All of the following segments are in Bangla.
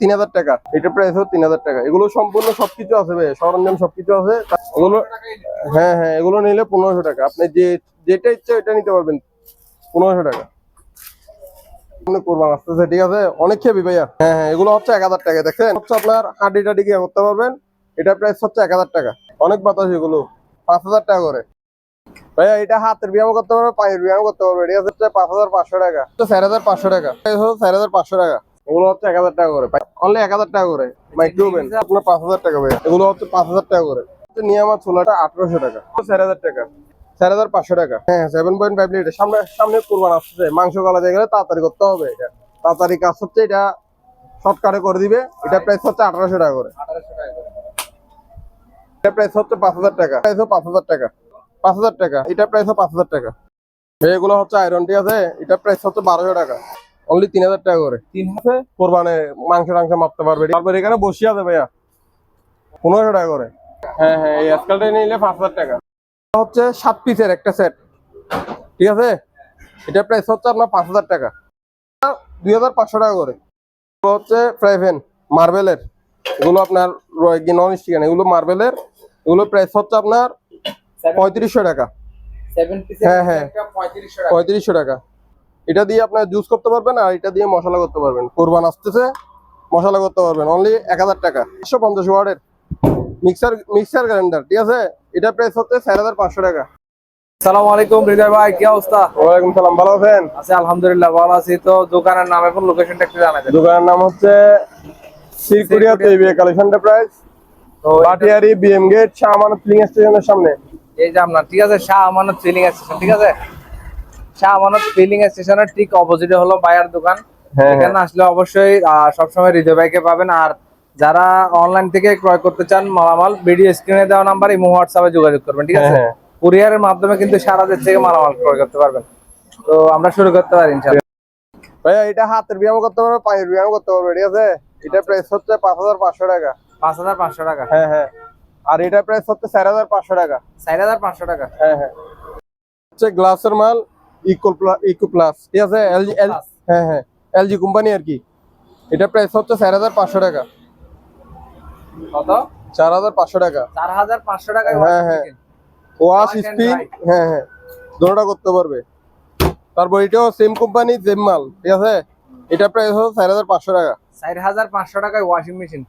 তিন হাজার টাকা। এটা প্রাইস হচ্ছে তিন হাজার টাকা। এগুলো সম্পূর্ণ সবকিছু আছে ভাই, সরঞ্জাম সবকিছু আছে। এগুলো হ্যাঁ হ্যাঁ এগুলো নিলে পনেরোশো টাকা। আপনি যে, যেটা ইচ্ছা এটা নিতে পারবেন, পনেরোশো টাকা। হ্যাঁ হ্যাঁ এগুলো হচ্ছে এক হাজার টাকা আপনার করতে পারবেন। এটা প্রাইস হচ্ছে এক হাজার টাকা। অনেক বাতাস এগুলো, পাঁচ হাজার টাকা করে। ভাইয়া, এটা হাতের ব্যায়াম করতে পারবে, পায়ের ব্যায়াম করতে এটা পাঁচ হাজার পাঁচশো টাকা। তো হাজার পাঁচশো টাকা। চার হাজার পাঁচশো টাকা। এগুলো হচ্ছে এক হাজার টাকা করে। অনলি এক হাজার টাকা করে। মাইক্রোওভেন আপনার পাঁচ হাজার টাকা ভাইয়া। এগুলো হচ্ছে পাঁচ হাজার টাকা করে। নিয়ে আমার চুলাটা আঠারোশো টাকা। চার হাজার টাকা। চার হাজার পাঁচশো টাকা। হ্যাঁ সেভেন পয়েন্ট ফাইভ লিটার সামনে সামনে কোরবান আসছে। মাংস গলা দিয়ে গেলে তাড়াতাড়ি করতে হবে এটা। তাড়াতাড়ি কাজ হচ্ছে এটা শর্টকাটে করে দিবে। এটা প্রাইস হচ্ছে আঠারোশো টাকা করে। এটা প্রাইস হচ্ছে পাঁচ হাজার টাকা। প্রাইস পাঁচ হাজার টাকা। পাঁচ হাজার টাকা। এটা প্রাইস পাঁচ হাজার টাকা। এগুলো হচ্ছে আয়রন ঠিক আছে। এটা প্রাইস হচ্ছে বারোশো টাকা। অনলি তিন হাজার টাকা করে। তিন হাজার? কোরবানে মাংস টাংস মাপতে পারবে। তারপর এখানে বসিয়ে আছে ভাইয়া। পনেরোশো টাকা করে। হ্যাঁ হ্যাঁ এই আজকালটা নিলে পাঁচ হাজার টাকা। হচ্ছে সাত পিসের একটা সেট ঠিক আছে? এটা প্রাইস হচ্ছে আপনার পাঁচ হাজার টাকা। দুই হাজার পাঁচশো টাকা করে। হচ্ছে ফ্রাইভেন মার্বেলের এগুলো আপনার নন স্টিকান এগুলো মার্বেলের এগুলো প্রাইস হচ্ছে আপনার পঁয়ত্রিশশো টাকা। হ্যাঁ, হ্যাঁ। পঁয়ত্রিশশো টাকা। এটা দিয়ে আপনার জুস করতে পারবেন আর এটা দিয়ে মশলা করতে পারবেন। কোরবান আসতেছে মশলা করতে পারবেন। অনলি এক হাজার টাকা। একশো পঞ্চাশ ওয়ার্ডের মিক্সার মিক্সার গ্রাইন্ডার ঠিক আছে? এটা প্রাইস হচ্ছে চার হাজার পাঁচশো টাকা। সালাম আলাইকুম হৃদয় ভাই কি অবস্থা? ওয়ালাইকুম সালাম ভালো আছেন? আছি আলহামদুলিল্লাহ ভালো আছি। তো দোকানের নাম লোকেশনটা একটু জানা যায় দোকানের নাম হচ্ছে সিরকুরিয়া তেবিয়া collection Batiari BM gate Shah Amanat filling স্টেশনের সামনে। এই যে আপনার ঠিক আছে শাহ আমানত ফিলিং স্টেশন ঠিক আছে? শাহ আমানত ফিলিং স্টেশনের ঠিক অপোজিটে হলো বায়ার দোকান। হ্যাঁ, এখানে আসলে অবশ্যই সবসময় হৃদয় ভাইকে পাবেন। আর যারা অনলাইন থেকে ক্রয় করতে চান মালামাল ভিডিও স্ক্রিনে দেওয়া নাম্বার ইমো হোয়াটসঅ্যাপে যোগাযোগ করবেন ঠিক আছে? হ্যাঁ, কুরিয়ারের মাধ্যমে কিন্তু সারা দেশ থেকে মালামাল ক্রয় করতে পারবেন। তো আমরা শুরু করতে পারি ইনশাআল্লাহ। ভাইয়া এটা হাতের ব্যায়াম করতে পারবে পায়ের ব্যায়াম করতে পারবে ঠিক আছে? এটা প্রাইস হচ্ছে পাঁচ হাজার পাঁচশো টাকা। পাঁচ হাজার পাঁচশো টাকা। হ্যাঁ হ্যাঁ। আর এটা প্রাইস হচ্ছে চার হাজার পাঁচশো টাকা। চার হাজার পাঁচশো টাকা। হ্যাঁ হ্যাঁ। হচ্ছে গ্লাসের মাল ইকো ইকো প্লাস ঠিক আছে? এলজি হ্যাঁ হ্যাঁ। এলজি কোম্পানি আর কি। এটা প্রাইস হচ্ছে চার হাজার পাঁচশো টাকা। কত? চার হাজার পাঁচশো টাকা। চার হাজার পাঁচশো টাকায় হ্যাঁ, হ্যাঁ। ওয়াশ স্পিন হ্যাঁ হ্যাঁ। দুটোটা করতে পারবে। তারপর এটাও সেম কোম্পানি সেম মাল। ঠিক আছে? এটা প্রাইস হচ্ছে চার হাজার পাঁচশো টাকা। চার হাজার পাঁচশো টাকায় ওয়াশিং মেশিন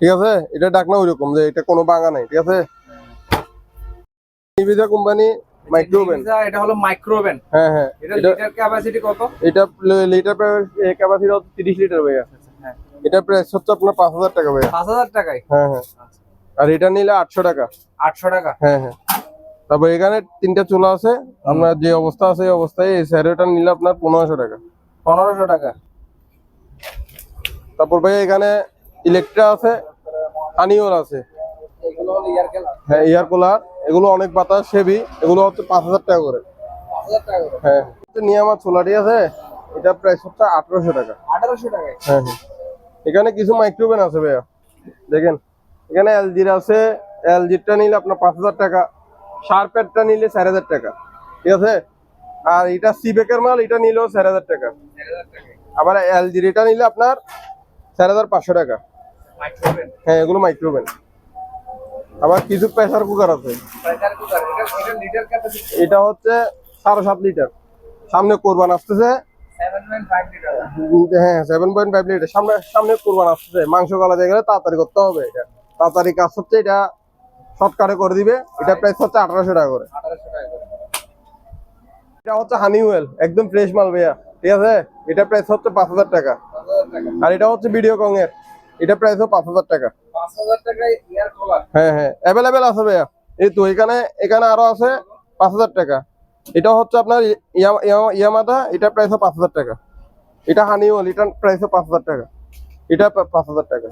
ঠিক আছে? এটা ডাকনা ওইরকম যে এটা কোনো বাঙা নাই। ঠিক আছে? কোম্পানি মাইক্রোওভেন এটা হলো মাইক্রোওভেন হ্যাঁ হ্যাঁ। এটা লিটার ক্যাপাসিটি কত? এটা লিটার ক্যাপাসিটি হচ্ছে তিরিশ লিটার হয়ে গেছে হ্যাঁ। এটা প্রাইস হচ্ছে আপনার পাঁচ হাজার টাকা ভাইয়া। পাঁচ হাজার টাকায়? হ্যাঁ হ্যাঁ। আর এটা নিলে আটশো টাকা। আটশো টাকা? হ্যাঁ হ্যাঁ। তারপর এখানে তিনটা চুলা আছে। আপনার যে অবস্থা আছে এই অবস্থায় এই স্যারেটা নিলে আপনার পনেরোশো টাকা। পনেরোশো টাকা? তারপর ভাই এখানে ইলেকট্রা আছে হানিওর আছে। এগুলো হলো ইয়ার কেলা হ্যাঁ এয়ার কুলার এগুলো অনেক বাতাস সেবি এগুলো হচ্ছে পাঁচ হাজার টাকা করে। হ্যাঁ। নিয়ে আমার চুলাটি আছে এটা প্রাইস হচ্ছে আঠারোশো টাকা। আঠারোশো টাকা হ্যাঁ হ্যাঁ। এখানে কিছু মাইক্রোওভেন আছে ভাইয়া। দেখেন এখানে এলজির আছে এলজিরটা নিলে আপনার পাঁচ হাজার টাকা শার্পেরটা নিলে চার হাজার টাকা ঠিক আছে? আর এটা সিবেকের মাল এটা নিলেও চার হাজার টাকা। আবার এলজির এটা নিলে আপনার চার হাজার পাঁচশো টাকা। হ্যাঁ এগুলো মাইক্রোওভেন আবার কিছু প্রেসার কুকার আছে। এটা হচ্ছে সাড়ে সাত লিটার সামনে কোরবান আসতেছে। হ্যাঁ সেভেন পয়েন্ট ফাইভ লিটার সামনে সামনে কোরবান আসতেছে। মাংস গলা দিয়ে গেলে তাড়াতাড়ি করতে হবে এটা। তাড়াতাড়ি কাজ হচ্ছে এটা শর্টকাটে করে দিবে। এটা প্রাইস হচ্ছে আঠারোশো টাকা করে। এটা হচ্ছে হানিওয়েল একদম ফ্রেশ মাল ভাইয়া। ঠিক আছে? এটা প্রাইস হচ্ছে পাঁচ হাজার টাকা। পাঁচ হাজার টাকা। আর এটা হচ্ছে ভিডিও কং এর। এটা প্রাইস হচ্ছে পাঁচ হাজার টাকা। হ্যাঁ হ্যাঁ অ্যাভেলেবেল আছে ভাইয়া। এই তো এখানে এখানে আরও আছে পাঁচ হাজার টাকা। এটা হচ্ছে আপনার ইয়ামা- ইয়ামা- ইয়ামাদা এটা প্রাইস পাঁচ হাজার টাকা। এটা হানিওয়েল এটা প্রাইস পাঁচ হাজার টাকা। এটা পাঁচ হাজার টাকা।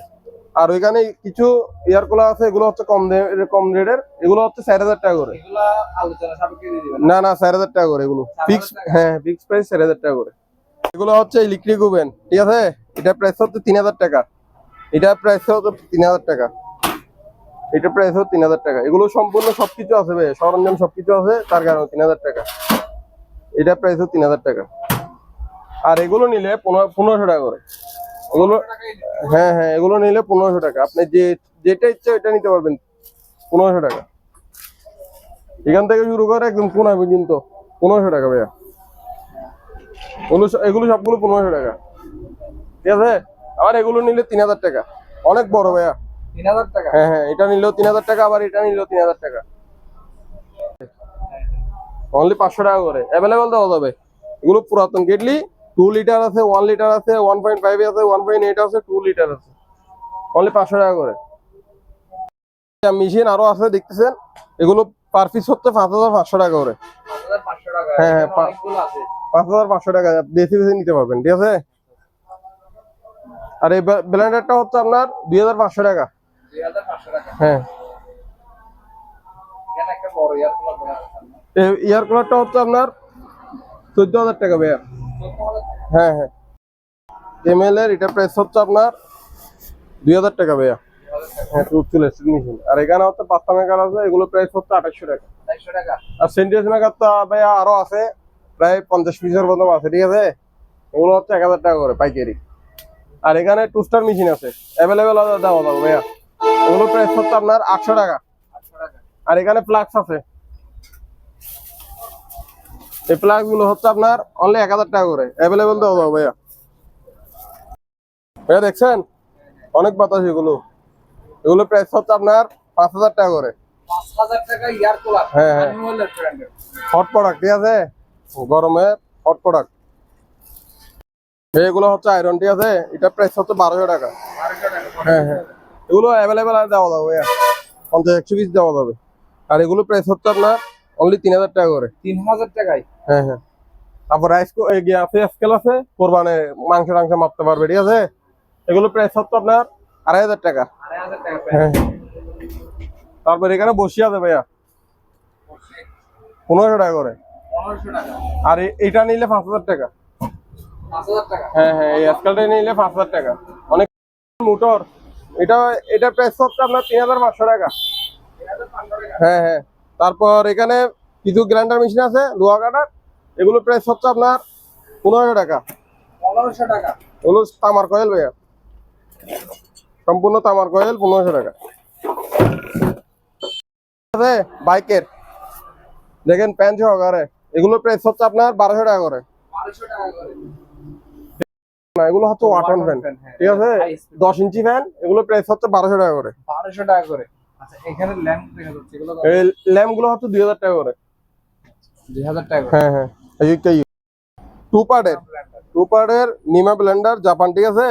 আর ওইখানে কিছু এয়ার কুলার আছে এগুলো হচ্ছে কম কম রেটের। এগুলো হচ্ছে চার হাজার টাকা করে। না না চার হাজার টাকা করে এগুলো। ফিক্স হ্যাঁ ফিক্স প্রাইস চার হাজার টাকা করে। এগুলো হচ্ছে ইলেকট্রিক ওভেন ঠিক আছে? এটা প্রাইস হচ্ছে তিন হাজার টাকা। এটা প্রাইস হচ্ছে তিন হাজার টাকা। এটা প্রাইস হচ্ছে তিন হাজার টাকা। এগুলো সম্পূর্ণ সবকিছু আছে ভাই, সরঞ্জাম সবকিছু আছে, তার কারণে তিন হাজার টাকা। এটা প্রাইস হচ্ছে তিন হাজার টাকা। আর এগুলো নিলে পনেরো পনেরোশো টাকা করে। এগুলো হ্যাঁ হ্যাঁ এগুলো নিলে পনেরোশো টাকা। আপনি যে যেটা ইচ্ছা ওইটা নিতে পারবেন। পনেরোশো টাকা। এখান থেকে শুরু করে একদম কোনা পর্যন্ত। পনেরোশো টাকা ভাইয়া। এগুলো সবগুলো পনেরোশো টাকা। ঠিক আছে? আবার এগুলো নিলে তিন হাজার টাকা। অনেক বড় ভাইয়া। তিন হাজার টাকা? হ্যাঁ হ্যাঁ এটা নিলেও তিন হাজার টাকা আবার এটা নিলেও তিন হাজার টাকা। অনলি পাঁচশো টাকা করে। অ্যাভেলেবেল দেওয়া যাবে। এগুলো পুরাতন গেটলি টু লিটার আছে ওয়ান লিটার আছে ওয়ান পয়েন্ট ফাইভ আছে ওয়ান পয়েন্ট এইট আছে টু লিটার আছে। অনলি পাঁচশো টাকা করে। মেশিন আরও আছে দেখতেছেন? এগুলো পার পিস হচ্ছে পাঁচ হাজার পাঁচশো টাকা করে। হ্যাঁ, হ্যাঁ, পাঁচ হাজার পাঁচশো টাকা। বেশি বেশি নিতে পারবেন ঠিক আছে? আর এই ব্লেন্ডারটা হচ্ছে আপনার দুই হাজার পাঁচশো টাকা। হ্যাঁ। এয়ার কুলারটা হচ্ছে আপনার চোদ্দ হাজার টাকা ভাইয়া। হ্যাঁ হ্যাঁ। এমএল এর এটা প্রাইস হচ্ছে আপনার দুই হাজার টাকা ভাইয়া। হ্যাঁ চলে মেশিন আর এখানে হচ্ছে পাঁচটা মেকার আছে এগুলো প্রাইস হচ্ছে আঠাশশো টাকা। আর সেন্টিএস মেকার তো ভাইয়া আরও আছে প্রায় পঞ্চাশ পিসের মতো আছে ঠিক আছে? এগুলো হচ্ছে এক হাজার টাকা করে পাইকারি। আর এখানে টু স্টার মেশিন আছে অ্যাভেলেবেল দেওয়া যাবে ভাইয়া। এগুলো প্রাইস হচ্ছে আপনার আটশো টাকা। আর এখানে প্লাগস আছে। এই প্লাগগুলো হচ্ছে আপনার অনলি এক হাজার টাকা করে। অ্যাভেলেবেল দেওয়া যাবে ভাইয়া। ভাইয়া দেখছেন? অনেক বাতাস এগুলো। এগুলো প্রাইস হচ্ছে আপনার পাঁচ হাজার টাকা করে। হ্যাঁ, হ্যাঁ। হট প্রোডাক্ট ঠিক আছে? গরমে হট প্রোডাক্ট এগুলো হচ্ছে আয়রন ঠিক আছে এটা প্রাইস হচ্ছে বারোশো টাকা। হ্যাঁ হ্যাঁ। এগুলো অ্যাভেলেবেল দেওয়া যাবে ভাইয়া। পঞ্চাশ একশো পিস দেওয়া যাবে। আর এগুলো প্রাইস হচ্ছে আপনার অনলি তিন হাজার টাকা করে। তিন হাজার টাকায়? হ্যাঁ হ্যাঁ। তারপর রাইস আছে স্কেল আছে কোরবানে মাংস টাংস মাপতে পারবে ঠিক আছে? এগুলো প্রাইস হচ্ছে আপনার আড়াই হাজার টাকা। টাকা হ্যাঁ তারপর এখানে বসি আছে ভাইয়া। পনেরোশো টাকা করে। আর এ- এটা নিলে পাঁচ হাজার টাকা। হ্যাঁ হ্যাঁ এই নিলে পাঁচ হাজার টাকা। অনেক মোটর। এটা এটা প্রাইস হচ্ছে আপনার তিন হাজার পাঁচশো টাকা। হ্যাঁ হ্যাঁ। তারপর এখানে কিছু গ্রাইন্ডার মেশিন আছে লোহা কাটার এগুলো প্রাইস হচ্ছে আপনার পনেরোশো টাকা। পনেরোশো টাকা। এগুলো তামার কয়েল ভাইয়া। সম্পূর্ণ তামার কয়েল পনেরোশো টাকা। আছে বাইকের। দেখেন প্যান সহকারে। এগুলো প্রাইস হচ্ছে আপনার বারোশো টাকা করে। বারোশো টাকা করে। না এগুলো হচ্ছে ওয়াটন ফ্যান হ্যাঁ। ঠিক আছে? দশ ইঞ্চি ফ্যান এগুলো প্রাইস হচ্ছে বারোশো টাকা করে। বারোশো টাকা করে। আচ্ছা এখানে ল্যাম্প দেখা যাচ্ছে এগুলো এই ল্যাম্পগুলো হচ্ছে দুই হাজার টাকা করে। দুই হাজার টাকা হ্যাঁ হ্যাঁ। এই টু পার্টের টু পার্টের নিমা ব্লেন্ডার জাপান ঠিক আছে?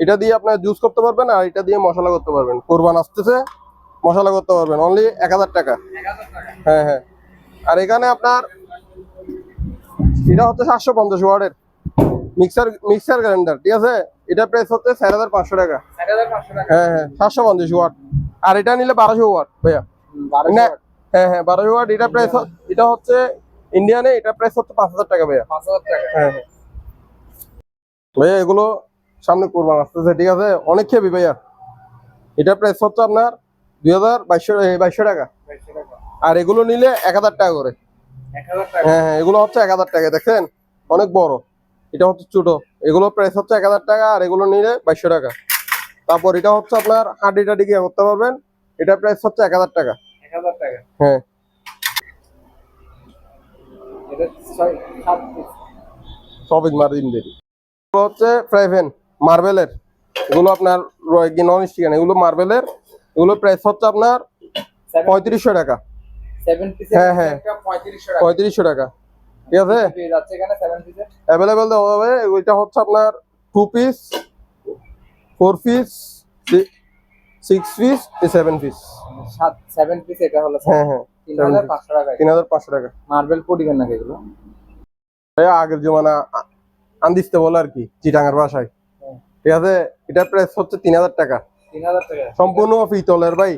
এটা দিয়ে আপনার জুস করতে পারবেন আর এটা দিয়ে মশলা করতে পারবেন। কোরবান আসতেছে মশলা করতে পারবেন। অনলি এক হাজার টাকা। হ্যাঁ হ্যাঁ। আর এখানে আপনার এটা হচ্ছে সাতশো পঞ্চাশ ওয়ার্ডের মিক্সার মিক্সার গ্রাইন্ডার ঠিক আছে? এটা প্রাইস হচ্ছে চার হাজার পাঁচশো টাকা। হ্যাঁ হ্যাঁ সাতশো পঞ্চাশ ওয়াট আর এটা নিলে বারোশো ওয়াট ভাইয়া। হ্যাঁ হ্যাঁ বারোশো ওয়াট এটা প্রাইস এটা হচ্ছে ইন্ডিয়ানে এটা প্রাইস হচ্ছে পাঁচ হাজার টাকা ভাইয়া। পাঁচ হাজার টাকা। হ্যাঁ হ্যাঁ। ভাইয়া এগুলো সামনে কোরবান আসতেছে ঠিক আছে? অনেক খেবি ভাইয়া। এটা প্রাইস হচ্ছে আপনার দুই হাজার বাইশশো বাইশশো টাকা। আর এগুলো নিলে এক হাজার টাকা করে। হ্যাঁ হ্যাঁ এগুলো হচ্ছে এক হাজার টাকা দেখেন? অনেক বড়। এটা হচ্ছে ছোট এগুলো প্রাইস হচ্ছে এক হাজার টাকা আর এগুলো নিলে বাইশশো টাকা। তারপর এটা হচ্ছে আপনার হাড্ডি টাডি গিয়ে করতে পারবেন। এটা প্রাইস হচ্ছে এক হাজার টাকা। হ্যাঁ। সবিজ মার্জিন দেরি এগুলো হচ্ছে ফ্রাইভেন মার্বেলের এগুলো আপনার নন স্টিকান এগুলো মার্বেলের এগুলো প্রাইস হচ্ছে আপনার পঁয়ত্রিশশো টাকা। হ্যাঁ, হ্যাঁ। পঁয়ত্রিশশো টাকা। ঠিক আছে? অ্যাভেলেবেল দেওয়া যাবে ওইটা হচ্ছে আপনার two piece four piece six piece seven piece seven piece এটা হলো হ্যাঁ হ্যাঁ তিন হাজার পাঁচশো টাকা। মার্বেল পডিবেন নাকি এগুলো? আগের জমানা আন্দিস্তে বলে আর কি চিটাঙ্গার বাসায় হ্যাঁ। ঠিক আছে? এটার প্রাইস হচ্ছে তিন হাজার টাকা। সম্পূর্ণ পিতলের ভাই।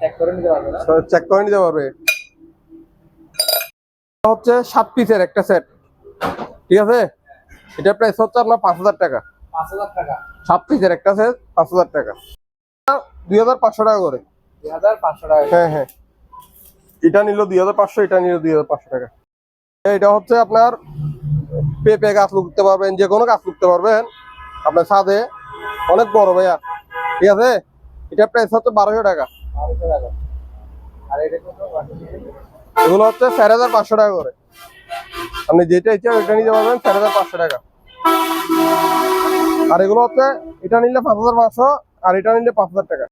চেক করে নিতে পারবে চেক করে নিতে পারবে। হচ্ছে সাত পিসের একটা সেট ঠিক আছে? এটা প্রাইস হচ্ছে আপনার পাঁচ হাজার টাকা। সাত পিসের একটা সেট পাঁচ হাজার টাকা। দুই হাজার পাঁচশো টাকা করে। হ্যাঁ হ্যাঁ। এটা নিল দুই হাজার পাঁচশো এটা নিল দুই হাজার পাঁচশো টাকা। এটা হচ্ছে আপনার পেঁপে গাছ লুকতে পারবেন যে কোনো গাছ লুকতে পারবেন। আপনার সাথে অনেক বড় ভাইয়া। ঠিক আছে? এটা প্রাইস হচ্ছে বারোশো টাকা। বারোশো টাকা। আর এটা এগুলো হচ্ছে চার হাজার পাঁচশো টাকা করে। আপনি যেটা ইচ্ছা ওইটা নিতে পারবেন চার হাজার পাঁচশো টাকা। আর এগুলো হচ্ছে, এটা নিলে পাঁচ হাজার পাঁচশো, আর এটা নিলে পাঁচ হাজার টাকা।